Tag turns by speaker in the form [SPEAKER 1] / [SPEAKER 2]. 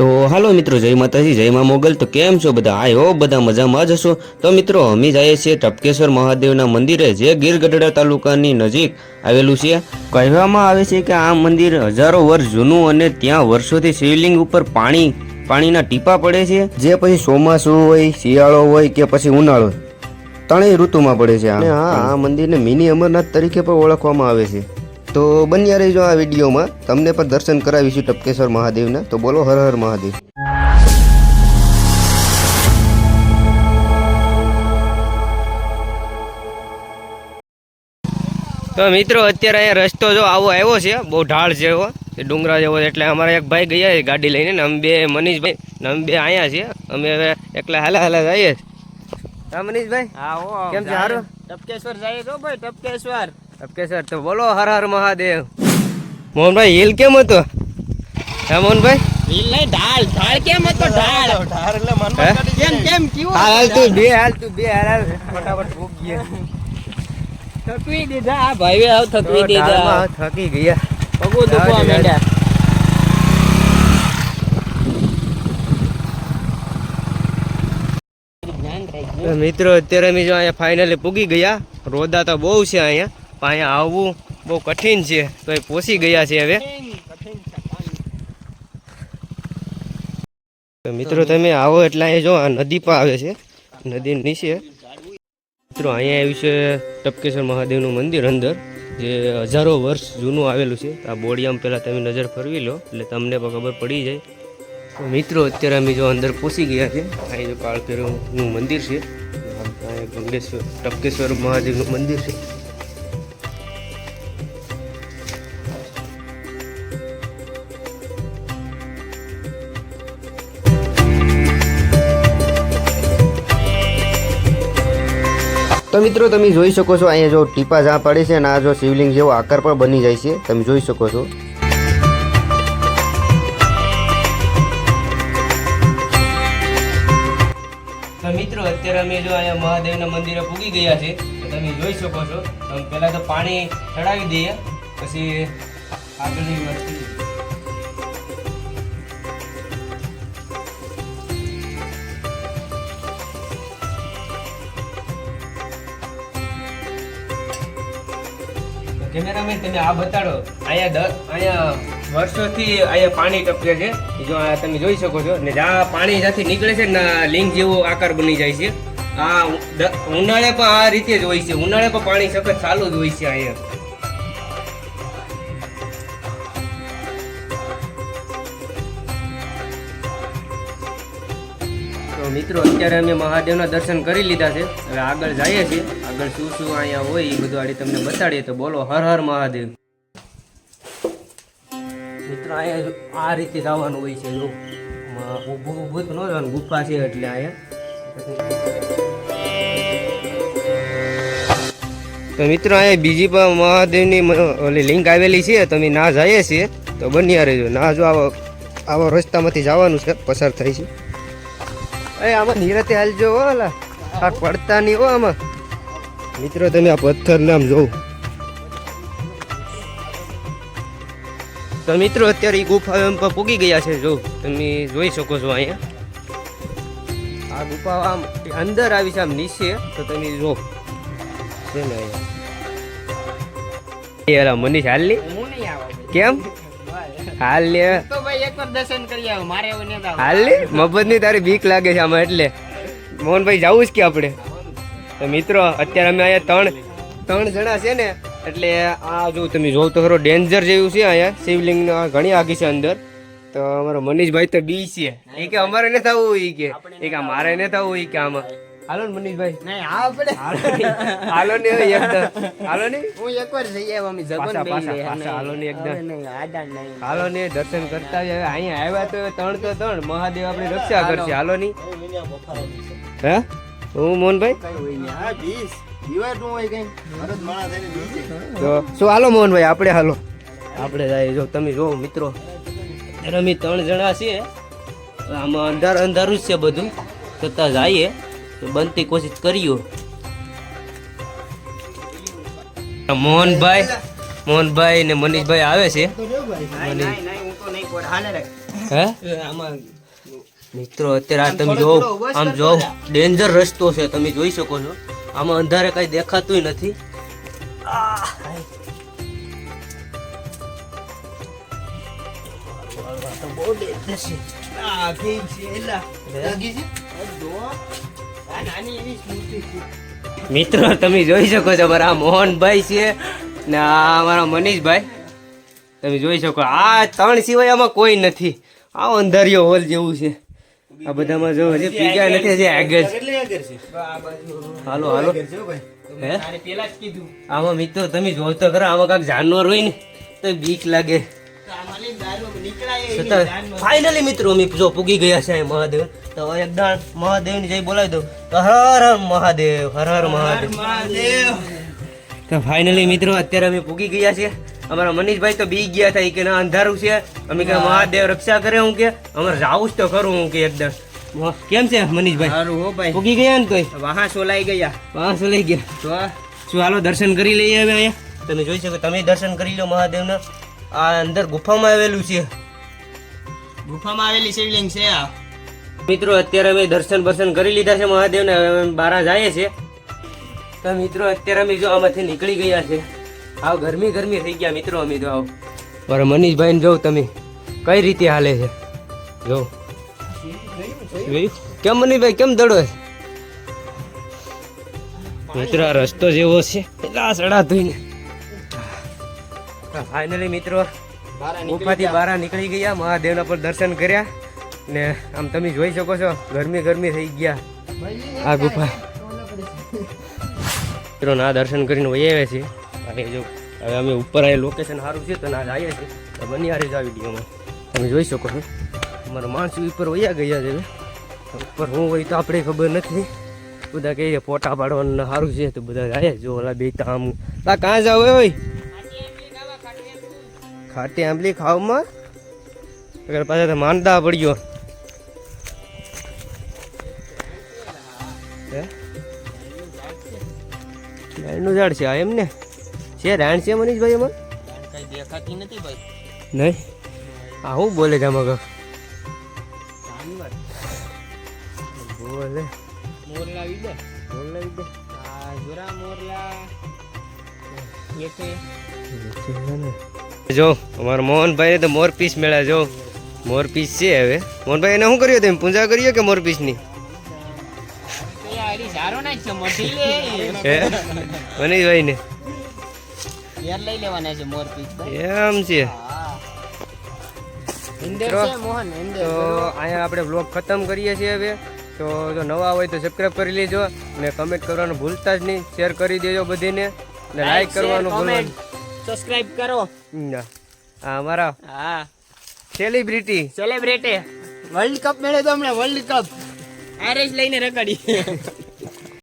[SPEAKER 1] તો હાલો મિત્રો, જય માતાજી જય મા મોગલ. તો કેમ છો બધા? આઈ હો બધા મજામાં જ હશો. તો મિત્રો, અમે જઈએ છીએ ટપકેશ્વર મહાદેવના મંદિરે, જે ગીર ગઢડા તાલુકાની નજીક આવેલું છે. કહેવામાં આવે છે કે આ મંદિર હજારો વર્ષ જૂનું અને ત્યાં વર્ષોથી શિવલિંગ ઉપર પાણી, પાણીના ટીપા પડે છે. જે પછી ચોમાસું હોય, શિયાળો હોય કે પછી ઉનાળો ત્રણેય ઋતુમાં પડે છે હા આ મંદિરને મિની અમરનાથ તરીકે પણ ઓળખવામાં આવે છે. તો બન્યા રહેજો આ વિડીયોમાં. તમને પણ દર્શન કરાવીશું ટપકેશ્વર મહાદેવના. તો બોલો હર હર મહાદેવ. તો મિત્રો અત્યારે અહીંયા રસ્તો જો આવો આવ્યો છે બહુ ઢાળ જેવો એ ડુંગરા જેવો એટલે અમારા એક ભાઈ ગયા છે ગાડી લઈને ને અમે બે મનીષભાઈ ને અમે બે અહીંયા છીએ. અમે હવે એકલા હાલા હાલા જઈએ. મનીષભાઈ
[SPEAKER 2] હા
[SPEAKER 1] કેમ છે, હારું?
[SPEAKER 2] ટપકેશ્વર જાય તો ભાઈ ટપકેશ્વર.
[SPEAKER 1] ઓકે સર તો બોલો હર હર મહાદેવ મોહનભાઈ હિલ કેમ હતો હા મોહનભાઈ
[SPEAKER 2] હિલ નહીં ઢાળ ઢાળ કેમ હતો ઢાળ
[SPEAKER 3] ઢાર એટલે મનમાં
[SPEAKER 2] કેમ કેમ કેવું
[SPEAKER 1] હાલ હાલ તું બે હાલ તું બે હાલ હાલ ફટાફટ ભૂખ ગયા
[SPEAKER 2] થકવી દીધા આ ભાઈ આવ થકવી દીધા
[SPEAKER 1] થકી ગયા
[SPEAKER 2] પગો દુખવા માંડ્યા
[SPEAKER 1] મિત્રો અત્યારે અમે જો અહીંયા ફાઇનલી પૂગી ગયા. રોદા તો બહુ છે અહીંયા. અહીંયા આવવું બહુ કઠિન છે. તો એ પહોંચી ગયા છે હવે. મિત્રો તમે આવો એટલે અહીંયા જો આ નદી પણ આવે છે. નદી નીચે. મિત્રો અહીંયા આવ્યું છે ટપકેશ્વર મહાદેવનું મંદિર અંદર, જે હજારો વર્ષ જૂનું આવેલું છે. આ બોડિયામાં પહેલાં તમે નજર ફરવી લો, એટલે તમને પણ ખબર પડી જાય. તો મિત્રો અત્યારે અમે જો અંદર પહોંચી ગયા છે. અહીં જો કાળભૈરવનું મંદિર છે. અહીં ગંગેશ્વર, ટપકેશ્વર મહાદેવનું મંદિર છે. તો મિત્રો, તમે જોઈ શકો છો, અહીંયા જો ટીપા જ્યાં પડે છે અને આ જો શિવલિંગ જેવો આકાર પણ બની જાય છે. તમે જોઈ શકો છો. તો મિત્રો, અત્યારે અમે જો અહીંયા મહાદેવના મંદિરે પૂગી ગયા છે, તો તમે જોઈ શકો છો. તો પહેલાં તો પાણી ચડાવી દઈએ, પછી આગળની વસ્તુ કેમેરામેન, તમે આ બતાડો. અહીંયા દર અહીંયા વર્ષોથી અહીંયા પાણી ટપકે છે. જો આ તમે જોઈ શકો છો. ને જ્યાં પાણી જ્યાંથી નીકળે છે, ને લિંગ જેવો આકાર બની જાય છે. આ ઉનાળે પણ આ રીતે જ હોય છે. ઉનાળે પણ પાણી સખત ચાલુ જ હોય છે અહીંયા. મિત્રો, અત્યારે અમે મહાદેવના દર્શન કરી લીધા છે. હવે આગળ જઈએ છીએ. આગળ શું શું અહીંયા હોય એ બધું આડી તમને બતાડીએ તો બોલો, હર હર મહાદેવ. મિત્રો, અહીંયા આ રીતે જવાનું હોય છે, જો. ઊભું ઊભું તો ન જવાનું ગુફા છે એટલે અહીંયા. તો મિત્રો, અહીંયા બીજી પણ મહાદેવની ઓલી લિંક આવેલી છે, તમે ના જઈએ છીએ, તો બન્યા રહેજો. ના જો આવો આવો રસ્તામાંથી જવાનું છે, પસાર થાય છે. એ આમાં નિરાતે હાલજો ઓલા. આ પડતા નહીં હો આમાં. મિત્રો તમે આ પથ્થર નામ જોવો. તો મિત્રો અત્યારે એ ગુફા એમ પૂગી ગયા છે જો. તમે જોઈ શકો છો અહીંયા. આ ગુફા આમ અંદર આવી છે આમ નીચે. તો તમે જો. છે ને અહીંયા. મનીષ હાલની
[SPEAKER 2] હું નહીં આવું.
[SPEAKER 1] કેમ? હાલ લે.
[SPEAKER 2] તો ભાઈ એકવાર દર્શન કરી આવો. મારે એવું નહીં
[SPEAKER 1] હાલ લે. મફત મફતની તારી બીક લાગે છે આમાં એટલે. મોહનભાઈ જવું જ કે આપણે? તો મિત્રો અત્યારે અમે અહીંયા ત્રણ ત્રણ જણા છે ને એટલે આ જો તમે જોવ તો ખરો ડેન્જર જેવું છે અહીંયા શિવલિંગ ઘણી આગી છે અંદર. તો અમારો મનીષભાઈ તો બી છે. એ કે અમારે ને થવું એ કે. એ કે મારે ને થવું એ કે આમાં. હાલો ને મનીષભાઈ.
[SPEAKER 2] નહીં હા આપણે
[SPEAKER 1] હાલો ને એકદમ. હાલો ને.
[SPEAKER 2] હું એકવાર જઈ આવ્યો અમે જગન.
[SPEAKER 1] પાછા, હાલો ને એકદમ. હાલો ને દર્શન કરતા હવે અહીંયા આવ્યા તો ત્રણ તો ત્રણ. મહાદેવ આપણી રક્ષા કરશે. હાલો ની. હે? હું મોહનભાઈ? તો શું હાલો મોહનભાઈ આપણે હાલો. આપણે જાય જો તમે જો મિત્રો. રમી અમે ત્રણ જણા છીએ. આમાં અંધાર અંધારું જ છે બધું. છતાં જઈએ. તો બનતી કોશિશ કરીએ મોહનભાઈ મોહનભાઈ ને મનીષભાઈ આવે છે.
[SPEAKER 2] આમાં હું તો
[SPEAKER 1] મિત્રો અત્યારે આ તમે જો આમ જો ડેન્જર રસ્તો છે તમે જોઈ શકો છો. આમાં અંધારે કઈ દેખાતું નથી. મિત્રો તમે જોઈ શકો છો મારા મોહનભાઈ છે ને આ અમારા મનીષભાઈ. તમે જોઈ શકો આ ત્રણ સિવાય આમાં કોઈ નથી. આ અંધારિયો હોલ જેવું છે. આ બધામાં જો હજી પીગા નથી હજી આગળ છે.
[SPEAKER 3] આગળ છે.
[SPEAKER 1] હાલો હાલો.
[SPEAKER 3] હો
[SPEAKER 1] આમાં મિત્રો તમે જોતો તો ખરા આમાં કાંઈક જાનવર હોય ને તો બીક લાગે. ફાઇનલી મિત્રો અમે જો પૂગી ગયા છે મહાદેવ. તો એકદમ મહાદેવની જય બોલાવી દઉં. તો હર હર મહાદેવ હર હર મહાદેવ.
[SPEAKER 2] મહાદેવ.
[SPEAKER 1] તો ફાઇનલી મિત્રો અત્યારે અમે પૂગી ગયા છે અમારા મનીષભાઈ તો બી ગયા હતા કે ના અંધારું છે. અમે કે મહાદેવ રક્ષા કરે હું કે. અમારે જાવું જ તો કરું હું કે એકદમ. કેમ છે મનીષભાઈ?
[SPEAKER 2] સારું હો ભાઈ.
[SPEAKER 1] ઉગી ગયા ને તોય?
[SPEAKER 2] વાહા સોલાઈ ગયા.
[SPEAKER 1] વાહા સોલાઈ ગયા?
[SPEAKER 2] તો
[SPEAKER 1] શું હાલો દર્શન કરી લઈએ હવે અહીંયા? તમે જોઈ શકો તમે દર્શન કરી લો મહાદેવના. આ અંદર ગુફામાં આવેલું છે.
[SPEAKER 2] ગુફામાં આવેલી શિવલિંગ છે આ.
[SPEAKER 1] મિત્રો અત્યારે અમે દર્શન બર્શન કરી લીધા છે મહાદેવને હવે અમે બહાર જઈએ છીએ. તો મિત્રો અત્યારે અમે જો આમાંથી નીકળી ગયા છે. આવ ગરમી ગરમી થઈ ગયા મિત્રો અમે તો આવ. મારા મનીષભાઈને જોઉં તમે. કઈ રીતે હાલે છે? જો કેમ મનીષભાઈ કેમ દડો છે? મિત્રો આ રસ્તો જેવો છે. પેલા સડા ધોઈને. ફાઇનલી મિત્રો ગુફાથી બહાર નીકળી ગયા મહાદેવના પર દર્શન કર્યા. ને આમ તમે જોઈ શકો છો ગરમી ગરમી થઈ ગયા. આ ગુફા મિત્રો ના દર્શન કરીને વહી આવ્યા છીએ. અને જો હવે અમે ઉપર આ લોકેશન સારું છે તો ના આવ્યા છીએ. તો બની હારે જ આ વિડીયોમાં તમે જોઈ શકો છો. અમારા માણસો ઉપર વયા ગયા છે ઉપર હું હોય તો આપણે ખબર નથી. બધા કહીએ ફોટા પાડવાનું સારું છે. તો બધા જાય જો ઓલા બે આમ તા કાં જાવ હોય ખાટી આંબલી ખાવામાં? અગર પાછા તો માનતા પડ્યો. હે? લાઈનનું ઝાડ છે આ એમ ને છે રાણ છે મનીષભાઈ એમાં?
[SPEAKER 2] કઈ દેખાતી નથી ભાઈ.
[SPEAKER 1] નહીં? આ હું બોલે છે કાંઈક? બોલે.
[SPEAKER 2] મોરલા વિદે
[SPEAKER 1] બોલે દે.
[SPEAKER 2] આ જોરા મોરલા.
[SPEAKER 1] જો અમારા મોહનભાઈ તો મોર પીસ મેળા જો. મોર પીસ છે હવે. મોહનભાઈ એને શું કર્યું તમે? પૂજા કરીએ કે મોર પીસની? મનીષભાઈ ને
[SPEAKER 2] યાર લઈ લેવાના છે મોર પીસ
[SPEAKER 1] એમ છે. તો અહીંયા આપણે બ્લોગ ખતમ કરીએ છીએ હવે. તો જો નવા હોય તો સબસ્ક્રાઈબ કરી લેજો અને કમેન્ટ કરવાનું ભૂલતા જ નહીં. શેર કરી દેજો બધીને. અને લાઈક કરવાનું ભૂલવાનું.
[SPEAKER 2] સબસ્ક્રાઈબ કરો.
[SPEAKER 1] હા અમારા
[SPEAKER 2] હા.
[SPEAKER 1] સેલિબ્રિટી
[SPEAKER 2] સેલિબ્રિટી વર્લ્ડ કપ મેળે તો હમણાં વર્લ્ડ કપ આરેસ લઈને રખડી.